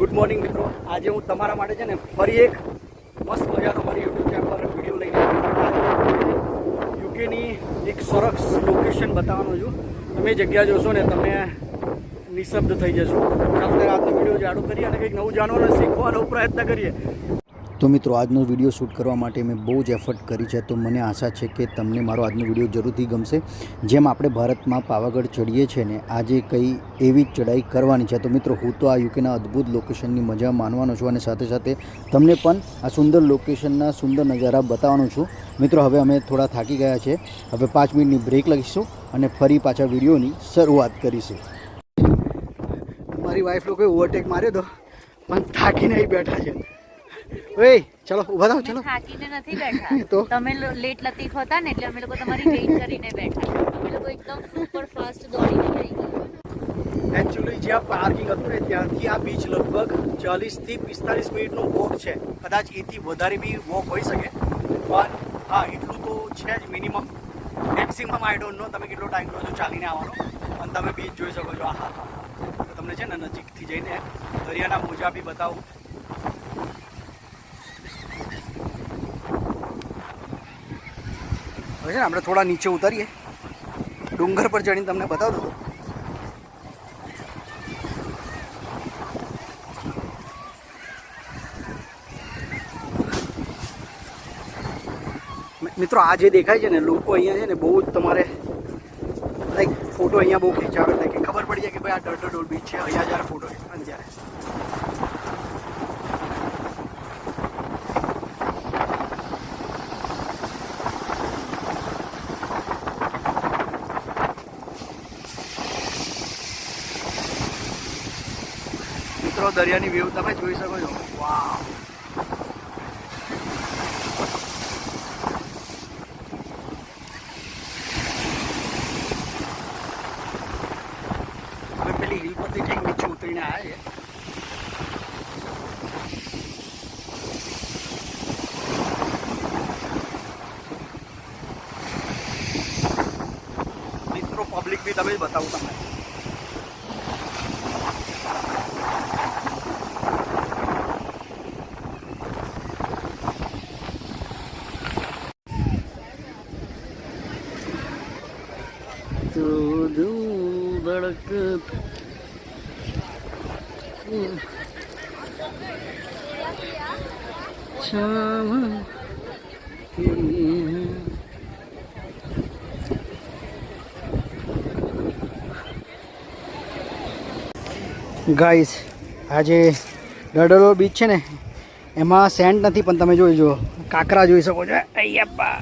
Good morning મિત્રો. આજે હું તમારા માટે છે ને ફરી એક મસ્ત મજાનો મારી યુટ્યુબ ચેનલ પર વીડિયો લઈને યુકેની એક સરસ લોકેશન બતાવવાનો છું. તમે જગ્યા જોશો ને તમે નિશબ્દ થઈ જશો. ચાલો ત્યારે આજનો વીડિયો જાડો કરીએ અને કંઈક નવું જાણવાનો શીખવાનો પ્રયત્ન કરીએ. તો મિત્રો, આજનો વીડિયો શૂટ કરવા માટે મેં બહુ જ એફર્ટ કરી છે. તો મને આશા છે કે તમને મારો આજનો વીડિયો જરૂરથી ગમશે. જેમ આપણે ભારતમાં પાવાગઢ ચડીએ છીએ ને, આજે કંઈ એવી જ ચડાઈ કરવાની છે. તો મિત્રો, હું તો આ યુકેના અદ્ભુત લોકેશનની મજા માનવાનો છું અને સાથે સાથે તમને પણ આ સુંદર લોકેશનના સુંદર નજારા બતાવવાનો છું. મિત્રો, હવે અમે થોડા થાકી ગયા છે. હવે પાંચ મિનિટની બ્રેક લઈશું અને ફરી પાછા વિડીયોની શરૂઆત કરીશું. મારી વાઈફ લોકોએ ઓવરટેક માર્યો તો? પણ થાકીને બેઠા છે. ઓય ચલો ઊભા થાઓ ચલો. થાકીને નથી બેઠા. તો? તમે લેટ લતીફ હતા ને એટલે અમે લોકો તમારી વેઇટ કરીને બેઠા. અમે લોકો એકદમ સુપર ફાસ્ટ દોડીને ગયા. એકચ્યુઅલી જ્યાં પાર્કિંગ હતું ને ત્યાંથી આ બીચ લગભગ ચાલીસથી પિસ્તાલીસ મિનિટનો વોક છે. કદાચ એથી વધારે બી વોક હોઈ શકે. પણ હા એટલું તો છે જ minimum maximum I don't know તમે કેટલો ટાઈમ લો છો ચાલીને આવવાનો. અને તમે બીચ જોઈ શકો છો. આહા તો તમને છે ને નજીકથી જઈને દરિયાના મોજા બી બતાવું. છે ને, આપણે થોડા નીચે ઉતરીએ. ડુંગર પર ચડીને તમને બતાવું દઉં મિત્રો, આ જે દેખાય છે ને, લોકો અહીંયા છે ને, બહુ જ તમારે લાઈક ફોટો અહીંયા બહુ ખેંચાવે. એટલે ખબર પડી જાય કે ભાઈ આ ડર ડોલ બીચ છે અહીંયા જ્યારે ફોટો અને જ્યારે મિત્રો, દરિયાની વ્યૂ તમે જોઈ શકો છો. વાવ અમે પેલી હિલ પરથી જઈને નીચે ઉતરીને આવ્યા છે મિત્રો પબ્લિક બી તમે જ બતાવું તમને તો દિલ ધડકત શામ ગાઈસ આજે ડડલો બીચ છે ને, એમાં સેન્ટ નથી, પણ તમે જોઈ જુઓ. કાંકરા જોઈ શકો છો. અયપ્પા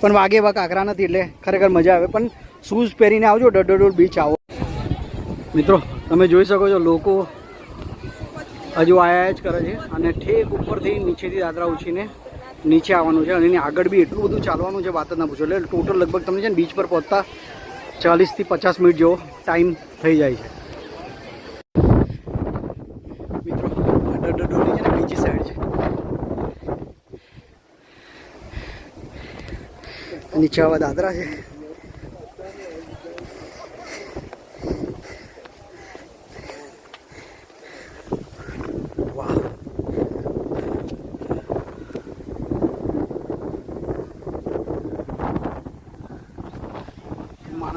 પણ વાગે એવા કાંકરા નથી, એટલે ખરેખર મજા આવે. પણ શૂઝ પહેરીને આવજો ડડોડોલ બીચ આવો. મિત્રો, તમે જોઈ શકો છો, લોકો હજુ આયા જ કરે છે અને ઠેક ઉપરથી નીચેથી દાદરા ઉછીને નીચે આવવાનું છે અને આગળ બી એટલું બધું ચાલવાનું છે, વાત જ ના પૂછો. એટલે ટોટલ લગભગ તમને છે ને બીચ પર પહોંચતા ચાલીસથી પચાસ મિનિટ જેવો ટાઈમ થઈ જાય છે. મિત્રો આ છે ને બીજી સાઈડ છે. નીચે આવા દાદરા છે.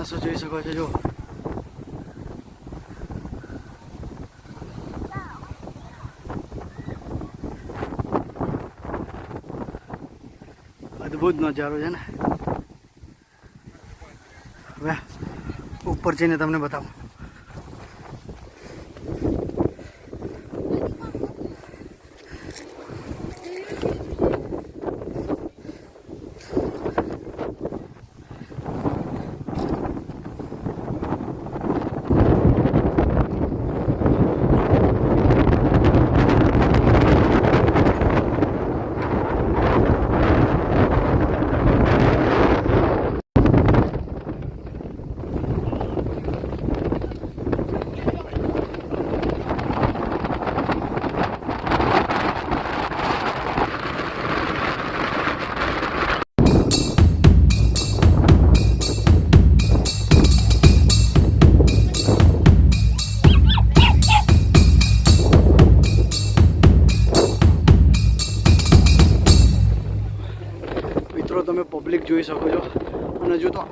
માણસો જોઈ શકો છો જો અદ્ભુત નજારો છે ને. હવે ઉપર જઈને તમને બતાવું.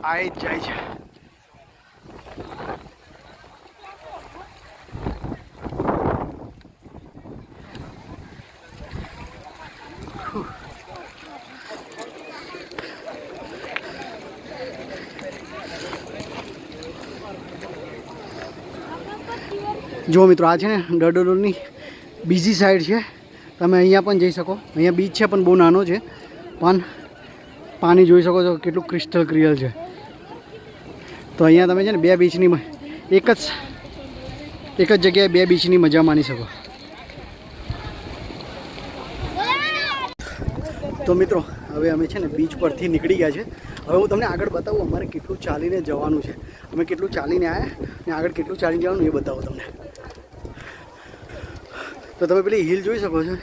અને આ જ જાય છે. જો મિત્રો, આ છે ને ડડોડોલની બીજી સાઈડ છે. તમે અહીંયા પણ જઈ શકો. અહીંયા બીચ છે, પણ બહુ નાનો છે. પણ પાણી જોઈ શકો છો કેટલું ક્રિસ્ટલ ક્લિયર છે. તો અહીંયા તમે છે ને બે બીચની એક જ એક જ જગ્યાએ બે બીચની મજા માણી શકો. તો મિત્રો, હવે અમે છે ને બીચ પરથી નીકળી ગયા છે. હવે હું તમને આગળ બતાવું અમારે કેટલું ચાલીને જવાનું છે. અમે કેટલું ચાલીને આવ્યા ને આગળ કેટલું ચાલીને જવાનું એ બતાવું તમને. તો તમે પેલી હિલ જોઈ શકો છો.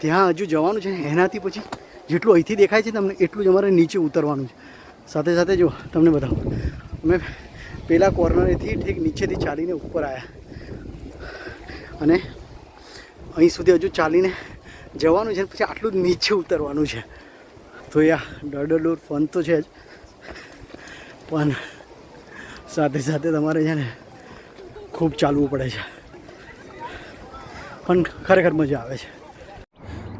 ત્યાં હજુ જવાનું છે એનાથી પછી જેટલું અહીંથી દેખાય છે તમને, એટલું જ અમારે નીચે ઉતરવાનું છે. સાથે સાથે જો, તમને બતાવું. અમે પહેલાં કોર્નરેથી ઠીક નીચેથી ચાલીને ઉપર આવ્યા અને અહીં સુધી હજુ ચાલીને જવાનું છે પછી આટલું જ નીચે ઉતરવાનું છે. તો યા ડરડોર ફન તો છે જ. પણ સાથે સાથે તમારે છે ને ખૂબ ચાલવું પડે છે. પણ ખરેખર મજા આવે છે.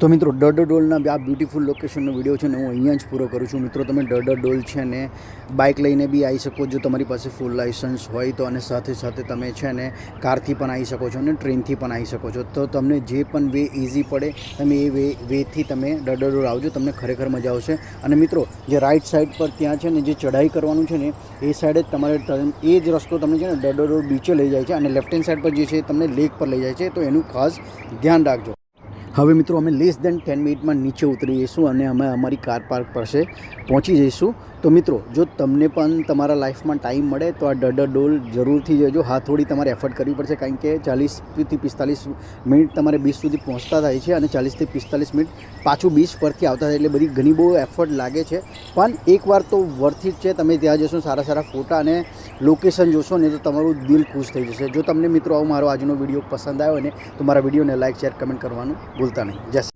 તો મિત્રો ડરડર ડોલના આ બ્યુટીફુલ લોકેશનનો વીડિયો છે ને હું અહીંયા જ પૂરો કરું છું. મિત્રો, તમે ડરડર ડોલ છે ને બાઇક લઈને બી આવી શકો જો તમારી પાસે ફૂલ લાઇસન્સ હોય તો અને સાથે સાથે તમે છે ને કારથી પણ આવી શકો છો અને ટ્રેનથી પણ આવી શકો છો. તો તમને જે પણ વે ઇઝી પડે, તમે એ વે વેથી તમે ડરડર ડોલ આવજો. તમને ખરેખર મજા આવશે. અને મિત્રો, જે રાઈટ સાઈડ પર ત્યાં છે ને જે ચઢાઈ કરવાનું છે ને, એ સાઈડે જ તમારે એ જ રસ્તો તમને છે ને ડરડર ડોલ બીચે લઈ જાય છે અને લેફ્ટ હેન્ડ સાઈડ પર જે છે તમને લેક પર લઈ જાય છે. તો એનું ખાસ ધ્યાન રાખજો. હવે મિત્રો, અમે લેસ દેન ટેન મિનિટમાં નીચે ઉતરી જઈશું અને અમે અમારી કાર પાર્ક પાસે પહોંચી જઈશું. તો મિત્રો, જો તમને પણ તમારા લાઈફમાં ટાઈમ મળે, તો આ ડડર ડોલ જરૂરથી જજો. હા થોડી તમારે એફર્ટ કરવી પડશે, કારણ કે ચાલીસથી પિસ્તાલીસ મિનિટ તમારે બીચ સુધી પહોંચતા થાય છે અને ચાલીસથી પિસ્તાલીસ મિનિટ પાછું બીચ પરથી આવતા થાય એટલે બધી ઘણી બહુ એફર્ટ લાગે છે. પણ એકવાર તો વર્થ છે. તમે ત્યાં જશો, સારા સારા ફોટા અને લોકેશન જોશો ને તો તમારું દિલ ખુશ થઈ જશે. જો તમને મિત્રો, આવો મારો આજનો વીડિયો પસંદ આવ્યો ને, તો મારા વિડીયોને લાઇક શેર કમેન્ટ કરવાનું ભૂલતા નહીં. જય